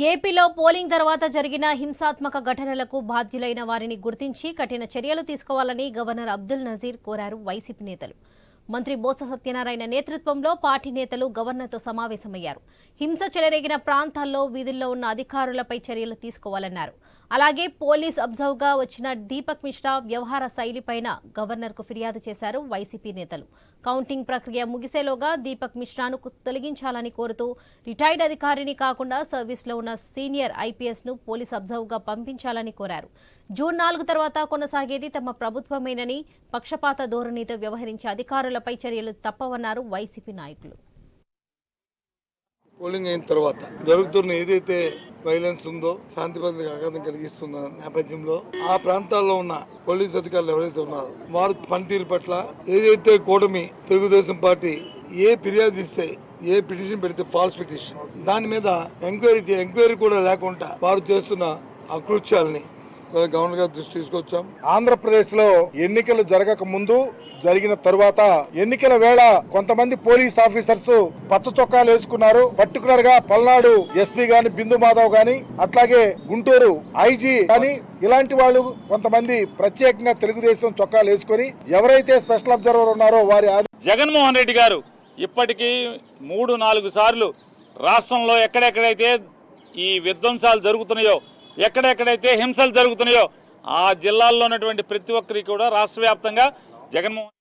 ఏపీలో పోలింగ్ తర్వాత జరిగిన హింసాత్మక ఘటనలకు బాధ్యులైన వారిని గుర్తించి కఠిన చర్యలు తీసుకోవాలని గవర్నర్ అబ్దుల్ నజీర్ కోరారు వైసీపీ నేతలు. మంత్రి బోస సత్యనారాయణ నేతృత్వంలో పార్టీ నేతలు గవర్నర్తో సమావేశమయ్యారు. హింస చెలరేగిన ప్రాంతాల్లో వీధుల్లో ఉన్న అధికారులపై చర్యలు తీసుకోవాలన్నారు. అలాగే పోలీస్ అబ్జర్వ్గా వచ్చిన దీపక్ మిశ్రా వ్యవహార శైలిపైన గవర్నర్కు ఫిర్యాదు చేశారు వైసీపీ నేతలు. కౌంటింగ్ ప్రక్రియ ముగిసేలోగా దీపక్ మిశ్రాను తొలగించాలని కోరుతూ రిటైర్డ్ అధికారిని కాకుండా సర్వీస్లో ఉన్న సీనియర్ ఐపీఎస్ను పోలీస్ అబ్జర్వ్గా పంపించాలని కోరారు. జూన్ నాలుగు తర్వాత కొనసాగేది తమ ప్రభుత్వమేనని పక్షపాత ధోరణితో వ్యవహరించే అధికారులపై చర్యలు తప్పవన్నారు వైసీపీ నాయకులు. పోలింగ్ అయిన తర్వాత జరుగుతున్న ఏదైతే వైలెన్స్ ఉందో శాంతి భద్రతకు ఆఘాతం కలిగిస్తున్న నేపథ్యంలో ఆ ప్రాంతాల్లో ఉన్న పోలీస్ అధికారులు ఎవరైతే ఉన్నారో వారు పనితీరు పట్ల ఏదైతే కూటమి తెలుగుదేశం పార్టీ ఏ ఫిర్యాదు ఇస్తే ఏ పిటిషన్ పెడితే ఫాల్స్ పిటిషన్ దాని మీద ఎంక్వైరీ ఎంక్వైరీ కూడా లేకుండా వారు చేస్తున్న అకృత్యాలని కృత్యాలని గవర్నర్ గారి దృష్టి తీసుకొచ్చాం. ఆంధ్రప్రదేశ్లో ఎన్నికలు జరగక ముందు జరిగిన తరువాత ఎన్నికల వేళ కొంతమంది పోలీస్ ఆఫీసర్స్ పచ్చ చొక్కాలు వేసుకున్నారు. పర్టికులర్గా పల్నాడు ఎస్పీ గాని బిందు మాధవ్ గాని అట్లాగే గుంటూరు ఐజీ గాని ఇలాంటి వాళ్ళు కొంతమంది ప్రత్యేకంగా తెలుగుదేశం చొక్కాలు వేసుకొని ఎవరైతే స్పెషల్ అబ్జర్వర్ ఉన్నారో వారి ఆది- జగన్మోహన్ రెడ్డి గారు ఇప్పటికీ మూడు నాలుగు సార్లు రాష్ట్రంలో ఎక్కడెక్కడైతే ఈ విధ్వంసాలు జరుగుతున్నాయో ఎక్కడెక్కడైతే హింసలు జరుగుతున్నాయో ఆ జిల్లాల్లో ఉన్నటువంటి ప్రతి ఒక్కరికి కూడా రాష్ట్ర వ్యాప్తంగా జగన్మోహన్